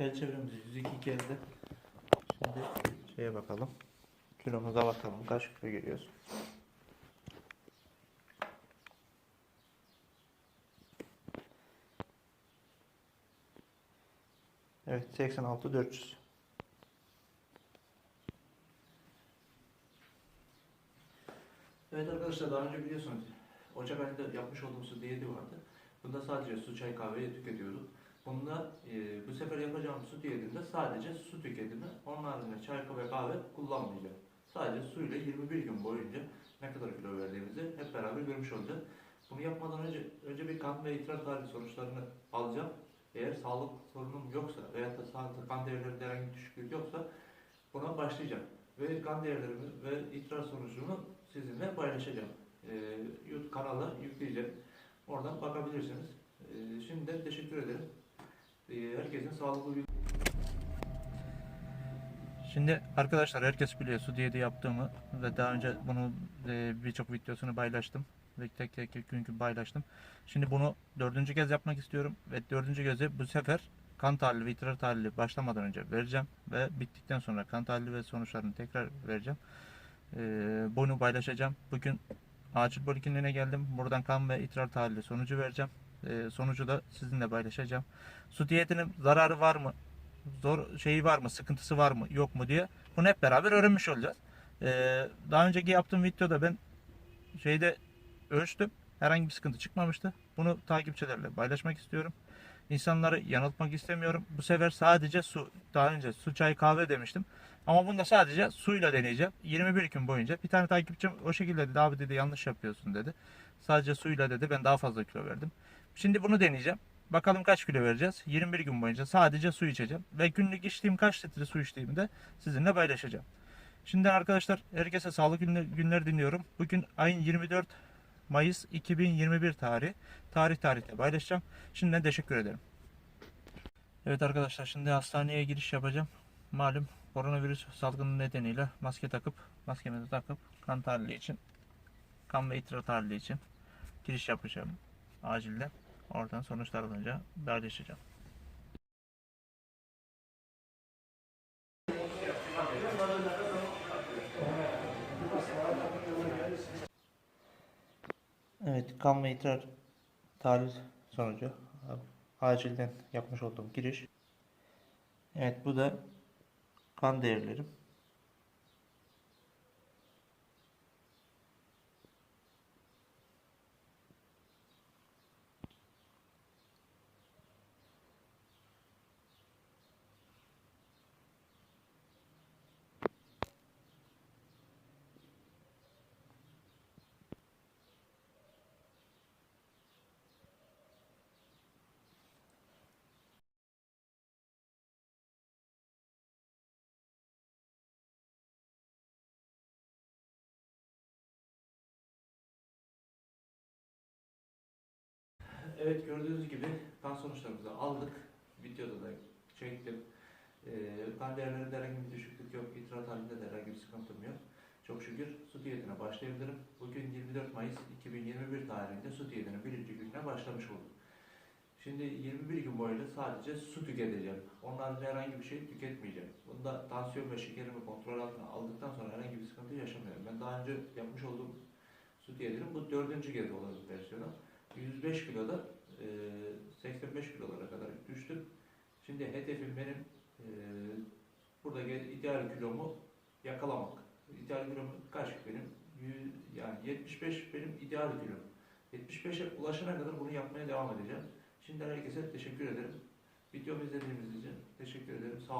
El çevremiz 102 geldi. Şimdi şeye bakalım. Kilomuza bakalım. Kaç kilo geliyoruz? Evet 86 400. Evet arkadaşlar daha önce biliyorsunuz Ocak ayında yapmış olduğumuz diyeti vardı. Bunda sadece su, çay, kahve tüketiyorduk. Bunda e, bu sefer yapacağım su diyetinde sadece su tüketimi, onun haricinde çay ve kahve kullanmayacağım. Sadece suyla 21 gün boyunca ne kadar kilo verdiğimizi hep beraber görmüş olacağız. Bunu yapmadan önce önce bir kan ve idrar tahlili sonuçlarını alacağım. Eğer sağlık sorunum yoksa veya da sağlıkta kan değerlerinde herhangi bir düşüklük yoksa buna başlayacağım. Ve kan değerlerimi ve idrar sonucumu sizinle paylaşacağım. Ee, YouTube kanala yükleyeceğim. Oradan bakabilirsiniz. Ee, şimdiden teşekkür ederim. Ee, herkesin sağlıklı bir... Şimdi arkadaşlar herkes biliyor su diyeti yaptığımı ve daha önce bunu e, birçok videosunu paylaştım ve tek tek günkü paylaştım. Şimdi bunu dördüncü kez yapmak istiyorum ve dördüncü kezi bu sefer kan tahlili ve idrar tahlili başlamadan önce vereceğim ve bittikten sonra kan tahlili ve sonuçlarını tekrar vereceğim. Ee, bunu paylaşacağım. Bugün acil polikliniğine geldim. Buradan kan ve idrar tahlili sonucu vereceğim. Ee, sonucu da sizinle paylaşacağım. Su diyetinin zararı var mı? Zor şeyi var mı? Sıkıntısı var mı? Yok mu diye. Bunu hep beraber öğrenmiş olacağız. Ee, daha önceki yaptığım videoda ben şeyde ölçtüm. Herhangi bir sıkıntı çıkmamıştı. Bunu takipçilerle paylaşmak istiyorum. İnsanları yanıltmak istemiyorum. Bu sefer sadece su. Daha önce su, çay, kahve demiştim. Ama bunda sadece suyla deneyeceğim. 21 gün boyunca. Bir tane takipçim o şekilde dedi. Abi dedi yanlış yapıyorsun dedi. Sadece suyla dedi. Ben daha fazla kilo verdim. Şimdi bunu deneyeceğim. Bakalım kaç kilo vereceğiz. 21 gün boyunca sadece su içeceğim. Ve günlük içtiğim kaç litre su içtiğimi de sizinle paylaşacağım. Şimdi arkadaşlar herkese sağlık günleri, günleri dinliyorum. Bugün ayın 24 Mayıs 2021 tarihi. Tarih tarihte paylaşacağım. Şimdiden teşekkür ederim. Evet arkadaşlar şimdi hastaneye giriş yapacağım. Malum koronavirüs salgını nedeniyle maske takıp maskemizi takıp kan tahlili için kan ve idrar tahlili için giriş yapacağım acilde. Oradan sonuçlar alınca paylaşacağım. Evet, kan ve idrar tahlil sonucu. Acilden yapmış olduğum giriş. Evet, bu da kan değerlerim. Evet gördüğünüz gibi kan sonuçlarımızı aldık. Videoda da çektim. Ee, kan değerlerinde herhangi bir düşüklük yok. İdrar halinde de herhangi bir sıkıntım yok. Çok şükür su diyetine başlayabilirim. Bugün 24 Mayıs 2021 tarihinde su diyetinin birinci gününe başlamış oldum. Şimdi 21 gün boyunca sadece su tüketeceğim. Haricinde herhangi bir şey tüketmeyeceğim. Bunda tansiyon ve şekerimi kontrol altına aldıktan sonra herhangi bir sıkıntı yaşamıyorum. Ben daha önce yapmış olduğum su diyetinin bu dördüncü kez olan versiyonu. 105 kiloda e, 85 kilolara kadar düştüm. Şimdi hedefim benim e, burada ideal kilomu yakalamak. İdeal kilom kaç benim? Yani 75 benim ideal kilom. 75'e ulaşana kadar bunu yapmaya devam edeceğim. Şimdi herkese teşekkür ederim. Videomu izlediğiniz için teşekkür ederim. Sağ olun.